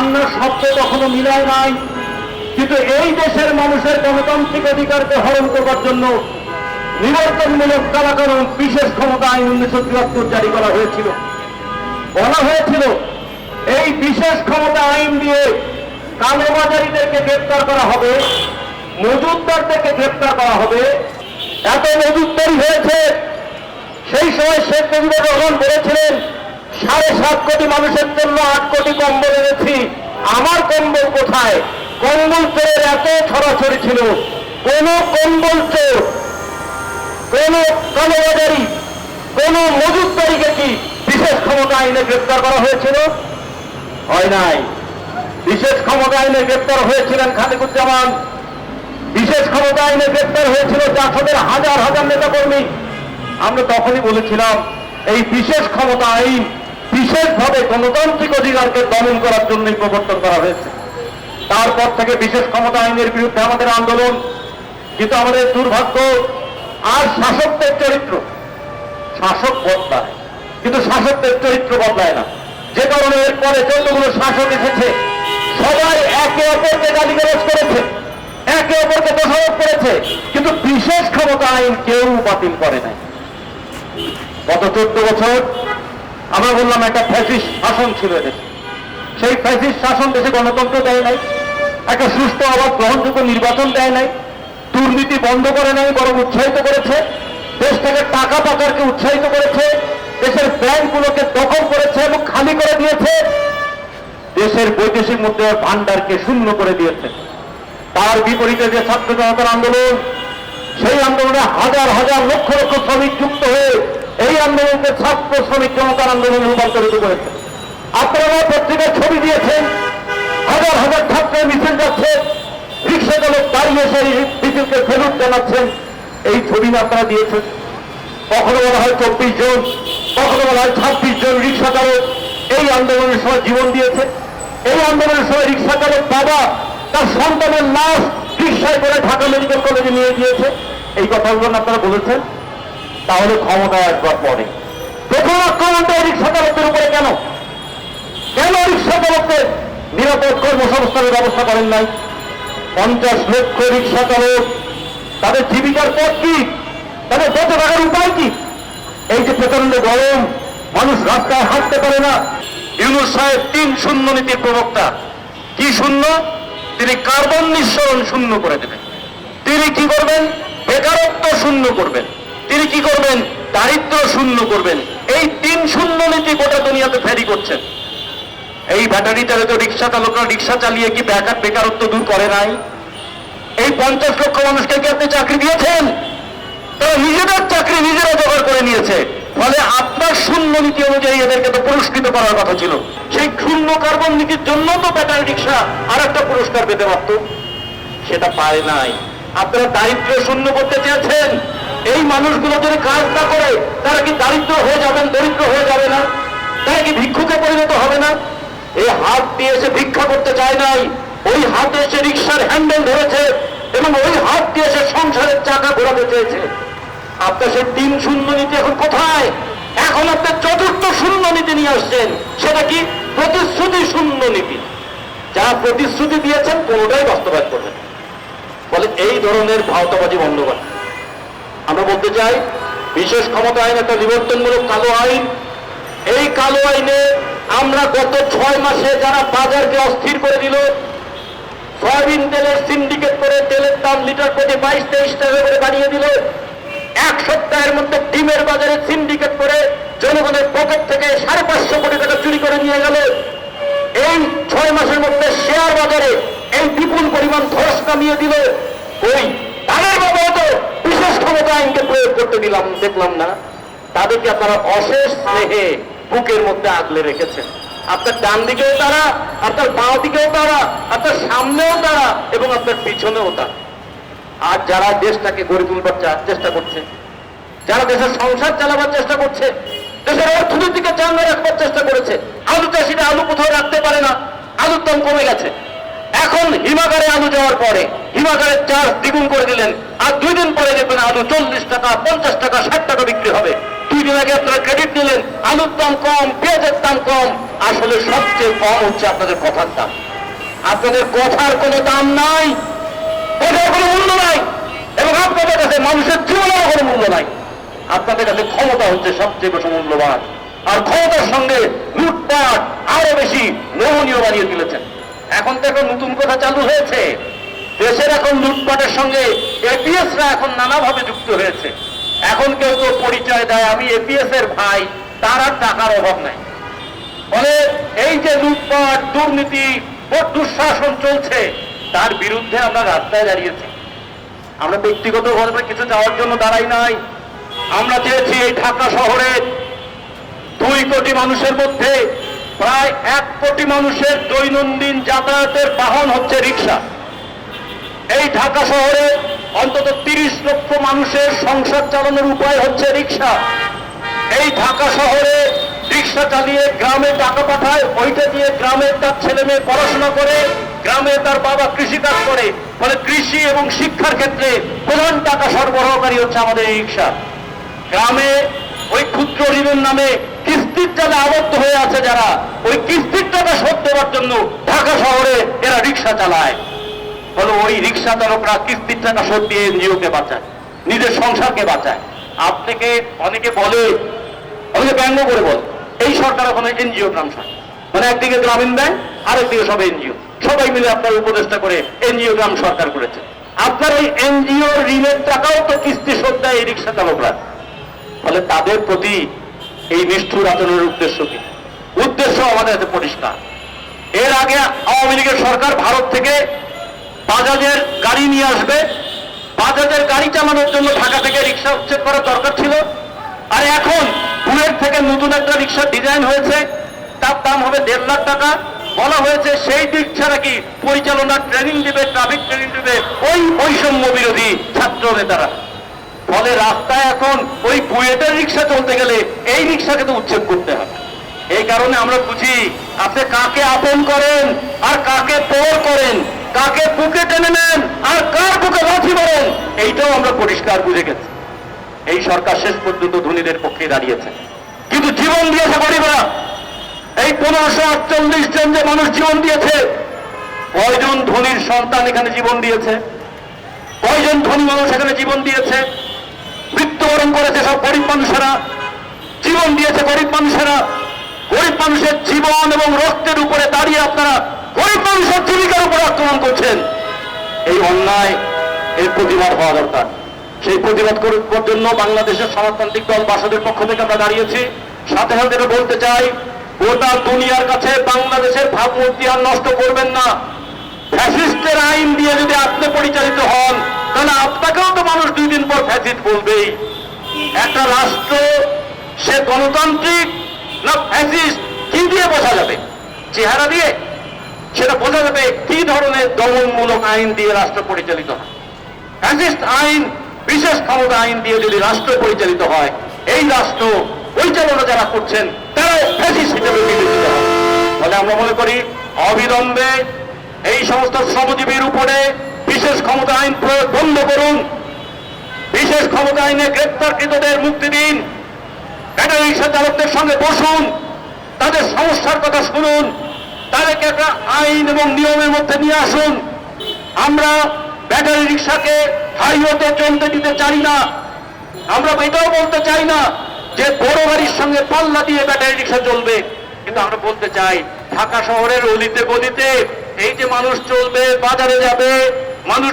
কান্নার শব্দ কখনো মিলায় নাই। কিন্তু এই দেশের মানুষের গণতান্ত্রিক অধিকারকে হরণ করবার জন্য নিবর্তনমূলক কারাকানুন বিশেষ ক্ষমতা আইন উনিশশো চুয়াত্তর জারি করা হয়েছিল। বলা হয়েছিল, এই বিশেষ ক্ষমতা আইন দিয়ে কালোবাজারিদেরকে গ্রেপ্তার করা হবে মজুদদারদেরকে গ্রেপ্তার করা হবে। এত মজুদদারি হয়েছে, সেই সময় শেখ মুজিবুর রহমান বলেছিলেন সাড়ে সাত কোটি মানুষের জন্য আট কোটি কম্বল এনেছি। আমার কম্বল কোথায়? কম্বল চোরের এত ছড়াছড়ি ছিল। কোন কম্বল চোর, কোন কালোবাজারি, কোন মজুদদারিকে কি বিশেষ ক্ষমতা আইনে গ্রেপ্তার করা হয়েছিল? হয় নাই। বিশেষ ক্ষমতা আইনে গ্রেপ্তার হয়েছিলেন খালিকুজ্জামান। বিশেষ ক্ষমতা আইনে গ্রেপ্তার হয়েছিল জাসদের হাজার হাজার নেতা কর্মী আমরা তখনই বলেছিলাম, এই বিশেষ ক্ষমতা আইন বিশেষভাবে গণতান্ত্রিক অধিকারকে দমন করার জন্যই প্রবর্তন করা হয়েছে। তারপর থেকে বিশেষ ক্ষমতা আইনের বিরুদ্ধে আমাদের আন্দোলন কিন্তু আমাদের দুর্ভাগ্য, আর শাসকদের চরিত্র, শাসক বদলায়। কিন্তু শাসকদের চরিত্র বদলায় না। যে কারণে এরপরে যতগুলো শাসক এসেছে, সবাই একে অপরকে গালিগালাজ করেছে, একে অপরকে দোষারোপ করেছে, কিন্তু বিশেষ ক্ষমতা আইন কেউ বাতিল করে নাই। গত চোদ্দ বছর আমরা বললাম একটা ফ্যাসিস্ট শাসন ছিল এদেশে সেই ফ্যাসিস্ট শাসন দেশে গণতন্ত্র দেয় নাই, একটা সুস্থ আবার গ্রহণযোগ্য নির্বাচন দেয় নাই, দুর্নীতি বন্ধ করে নাই, বরং উৎসাহিত করেছে, দেশ থেকে টাকা পাচারকে উৎসাহিত করেছে, দেশের ব্যাংকগুলোকে দখল করেছে এবং খালি করে দিয়েছে, দেশের বৈদেশিক মুদ্রার ভান্ডারকে শূন্য করে দিয়েছে। তার বিপরীতে যে ছাত্র জনতার আন্দোলন, সেই আন্দোলনে হাজার হাজার লক্ষ লক্ষ শ্রমিক যুক্ত হয়ে এই আন্দোলনকে ছাত্র শ্রমিক জনতার আন্দোলনে রূপান্তরিত করেছে। আপনারা পত্রিকায় ছবি দিয়েছেন, হাজার হাজার ছাত্রের মিছিল যাচ্ছে রিক্সা চালক দাঁড়িয়ে সেই মিছিলকে ফেরত জানাচ্ছেন। এই ছবি আপনারা দিয়েছেন। কখনো বলা হয় চব্বিশ জন, কখনো বলা হয় ছাব্বিশ জন রিক্সা চালক এই আন্দোলনের সময় জীবন দিয়েছে। এই আন্দোলনের সময় রিক্সা চালক বাবা, তার সন্তানের লাশ রিক্সায় করে ঢাকা মেডিকেল কলেজে নিয়ে গিয়েছে। এই কথাগুলো আপনারা বলেছেন। তাহলে ক্ষমতায় আসবার পরে। প্রথম আক্রমণটা রিক্সা চালকদের উপরে কেন? কেন রিক্সা চালকদের নিরাপদ কর্মসংস্থানের ব্যবস্থা করেন নাই? পঞ্চাশ লক্ষ রিক্সা চালক, তাদের জীবিকার পথ কি? তাদের বেঁচে থাকার উপায় কি? এই যে প্রচণ্ড গরম, মানুষ রাস্তায় হাঁটতে পারে না। ইউনুস সাহেব তিন শূন্য নীতির প্রবক্তা। কি শূন্য? তিনি কার্বন নিঃসরণ শূন্য করে দেবেন। তিনি কি করবেন? বেকারত্ব শূন্য করবেন। কি করবেন? দারিদ্র শূন্য করবেন। এই তিন শূন্য নীতি গোটা দুনিয়াতে ফেরি করছেন এই ব্যাটারি চালিত রিক্সা চালকরা রিক্সা চালিয়ে কি বেকার বেকারত্ব দূর করে নাই? এই পঞ্চাশ লক্ষ মানুষকে কি আপনি চাকরি দিয়েছেন? তারা নিজেদের চাকরি নিজেরা জোগাড় করে নিয়েছে। ফলে আপনার শূন্য নীতি অনুযায়ী এদেরকে তো পুরস্কৃত করার কথা ছিল। সেই শূন্য কার্বন নীতির জন্য তো ব্যাটারি রিক্সা আর একটা পুরস্কার পেতে পারত। সেটা পায় নাই। আপনারা দারিদ্র শূন্য করতে চেয়েছেন? এই মানুষগুলো যদি কাজ না করে, তারা কি দারিদ্র হয়ে যাবেন, দরিদ্র হয়ে যাবে না? তারা কি ভিক্ষুকে পরিণত হবে না? এই হাত দিয়ে এসে ভিক্ষা করতে চায় নাই, ওই হাতে এসে রিক্সার হ্যান্ডেল ধরেছে এবং ওই হাত দিয়ে এসে সংসারের চাকা ঘোরাতে চেয়েছে। আপনার সেই তিন শূন্য নীতি এখন কোথায়? এখন আপনার চতুর্থ শূন্য নীতি নিয়ে আসছেন, সেটা কি? প্রতিশ্রুতি শূন্য নীতি। যারা প্রতিশ্রুতি দিয়েছেন কোনোটাই বাস্তবায়ন করবেন। বলে এই ধরনের ভাওতাবাজি বন্ধ করা। আমরা বলতে চাই, বিশেষ ক্ষমতা আইন একটা বিবর্তনমূলক কালো আইন। এই কালো আইনে আমরা গত ছয় মাসে যারা বাজারকে অস্থির করে দিল, সয়াবিন তেলের সিন্ডিকেট করে তেলের দাম লিটার প্রতি বাইশ, তেইশ টাকা করে বানিয়ে দিল, এক সপ্তাহের মধ্যে ডিমের বাজারে সিন্ডিকেট করে জনগণের পকেট থেকে সাড়ে পাঁচশো কোটি টাকা চুরি করে নিয়ে গেল। এই ছয় মাসের মধ্যে শেয়ার বাজারে এই বিপুল পরিমাণ ধস নামিয়ে দিল ওই তাদের বাবা তো বিশেষ ক্ষমতা আইনকে প্রয়োগ করতে দিলাম দেখলাম না। তাদেরকে আপনারা অশেষ স্নেহে বুকের মধ্যে আগলে রেখেছেন। আপনার ডান দিকেও তারা, আপনার বাঁ দিকেও তারা, আপনার সামনেও তারা, এবং আপনার পিছনেও তারা। আর যারা দেশটাকে গড়ে তুলবার চেষ্টা করছে, যারা দেশের সংসার চালাবার চেষ্টা করছে, দেশের অর্থনীতিকে চাঙ্গা রাখবার চেষ্টা করেছে আলু চাষিরা আলু কোথাও রাখতে পারে না, আলুর দাম কমে গেছে। এখন হিমাগারে আলু যাওয়ার পরে হিমাগারের চার্জ দ্বিগুণ করে দিলেন। আর দুই দিন পরে দেখবেন আলু চল্লিশ টাকা, পঞ্চাশ টাকা, ষাট টাকা বিক্রি হবে। দুই দিন আগে আপনারা ক্রেডিট নিলেন, আলুর দাম কম, পেঁয়াজের দাম কম। আসলে সবচেয়ে কম হচ্ছে আপনাদের কথার দাম। আপনাদের কথার কোনো দাম নাই, কথার কোনো মূল্য নাই, এবং আপনাদের কাছে মানুষের জীবনেরও কোনো মূল্য নাই। আপনাদের কাছে ক্ষমতা হচ্ছে সবচেয়ে বেশি মূল্যবান। আর ক্ষমতার সঙ্গে লুটপাট আরও বেশি মোহনীয় বানিয়ে তুলেছেন। এখন তো এখন নতুন কথা চালু হয়েছে। দেশের এখন লুটপাটের সঙ্গে এপিএসরা এখন নানাভাবে যুক্ত হয়েছে। এখন কেউ তো পরিচয় দেয়, আমি এপিএস এর ভাই, তার আর টাকার অভাব নাই। ফলে এই যে লুটপাট, দুর্নীতি দুঃশাসন চলছে, তার বিরুদ্ধে আমরা রাস্তায় দাঁড়িয়েছি। আমরা ব্যক্তিগত ব্যক্তিগতভাবে কিছু চাওয়ার জন্য দাঁড়াই নাই। আমরা চেয়েছি এই ঢাকা শহরে দুই কোটি মানুষের মধ্যে প্রায় এক কোটি মানুষের দৈনন্দিন যাতায়াতের বাহন হচ্ছে রিক্সা এই ঢাকা শহরে অন্তত তিরিশ লক্ষ মানুষের সংসার চালানোর উপায় হচ্ছে রিক্সা এই ঢাকা শহরে রিক্সা চালিয়ে গ্রামে টাকা পাঠায়, ওইটা দিয়ে গ্রামে তার ছেলে মেয়ে পড়াশোনা করে, গ্রামে তার বাবা কৃষিকাজ করে। ফলে কৃষি এবং শিক্ষার ক্ষেত্রে প্রধান টাকা সরবরাহকারী হচ্ছে আমাদের এই রিক্সা গ্রামে ওই ক্ষুদ্র ঋণের নামে কিস্তির জালে আবদ্ধ হয়ে আছে যারা, ওই কিস্তির টাকা শোধ দেওয়ার জন্য ঢাকা শহরে এরা রিক্সা চালায়। হলো ওই রিক্সা চালকরা কিস্তির টাকা শোধ দিয়ে এনজিওকে বাঁচায়, নিজের সংসারকে বাঁচায়। আপনাকে অনেকে বলে, অনেকে ব্যঙ্গ করে বলে, এই সরকার এখন এনজিও সরকার মানে একদিকে গ্রামীণ ব্যাংক, আরেকদিকে সব এনজিও। সবাই মিলে আপনার উপদেষ্টা করে এনজিও গ্রাম সরকার করেছে। আপনার ওই এনজিও ঋণের টাকাও তো কিস্তি শোধ দেয় এই রিক্সা চালকরা। ফলে তাদের প্রতি এই নিষ্ঠুর আচরণের উদ্দেশ্য কি? উদ্দেশ্য আমাদের কাছে পরিষ্কার। এর আগে আওয়ামী লীগের সরকার ভারত থেকে বাজাজের গাড়ি নিয়ে আসবে। বাজাজের গাড়ি চালানোর জন্য ঢাকা থেকে রিক্সা উচ্ছেদ করার দরকার ছিল। আর এখন বুয়েট থেকে নতুন একটা রিক্সার ডিজাইন হয়েছে। তার দাম হবে দেড় লাখ টাকা। বলা হয়েছে সেই রিক্সা নাকি পরিচালনার ট্রেনিং দিবে, ট্রাফিক ট্রেনিং দিবে ওই বৈষম্য বিরোধী ছাত্র নেতারা ফলে রাস্তায় এখন ওই বুয়েটের রিক্সা চলতে গেলে এই রিক্সাকে তো উচ্ছেদ করতে হবে। এই কারণে আমরা বুঝি, আপনি কাকে আপন করেন আর কাকে পর করেন, কাকে বুকে টেনে নেন আর কার বুকে লাথি মারেন, এইটাও আমরা পরিষ্কার বুঝে গেছি। এই সরকার শেষ পর্যন্ত ধনীদের পক্ষে দাঁড়িয়েছে। কিন্তু জীবন দিয়েছে গরিবরা। এই পনেরোশো আটচল্লিশ জন যে মানুষ জীবন দিয়েছে, কয়জন ধনীর সন্তান এখানে জীবন দিয়েছে? কয়জন ধনী মানুষ এখানে জীবন দিয়েছে? মৃত্যুবরণ করেছে সব গরিব মানুষেরা, জীবন দিয়েছে গরিব মানুষেরা। গরিব মানুষের জীবন এবং রক্তের উপরে দাঁড়িয়ে আপনারা গরিব মানুষের জীবিকার উপরে আক্রমণ করছেন। এই অন্যায় এর প্রতিবাদ হওয়া দরকার। সেই প্রতিবাদ করবার জন্য বাংলাদেশের সমাজতান্ত্রিক দল বাসদের পক্ষ থেকে আমরা দাঁড়িয়েছি। সাথে সাথে বলতে চাই, গোটা দুনিয়ার কাছে বাংলাদেশের ভাবমূর্তি আর নষ্ট করবেন না। ফ্যাসিস্টের আইন দিয়ে যদি আপনি পরিচালিত হন, তাহলে আপনাকেও ফ্যাসিস্ট বলবেই। একটা রাষ্ট্র, সে গণতান্ত্রিক না ফ্যাসিস্ট কি দিয়ে বোঝা যাবে? চেহারা দিয়ে? সেটা বোঝা যাবে কি ধরনের দমনমূলক আইন দিয়ে রাষ্ট্র পরিচালিত হয়। ফ্যাসিস্ট আইন, বিশেষ ক্ষমতা আইন দিয়ে যদি রাষ্ট্র পরিচালিত হয়, এই রাষ্ট্র পরিচালনা যারা করছেন, তারাও ফ্যাসিস্ট হিসেবে বিবেচিত হয়। ফলে আমরা মনে করি, অবিলম্বে এই সমস্ত শ্রমজীবীর উপরে বিশেষ ক্ষমতা আইন প্রয়োগ বন্ধ করুন। বিশেষ ক্ষমতা আইনে গ্রেপ্তারকৃতদের মুক্তি দিন। ব্যাটারি রিক্সা চালকদের সঙ্গে বসুন। তাদের সমস্যার কথা শুনুন। তাদেরকে একটা আইন এবং নিয়মের মধ্যে নিয়ে আসুন। আমরা ব্যাটারি রিক্সাকে হাইওয়েতে চলতে দিতে চাই না। আমরা এটাও বলতে চাই না যে বড় গাড়ির সঙ্গে পাল্লা দিয়ে ব্যাটারি রিক্সা চলবে। কিন্তু আমরা বলতে চাই, ঢাকা শহরের অলিতে গলিতে এই যে মানুষ চলবে, বাজারে যাবে, মানুষ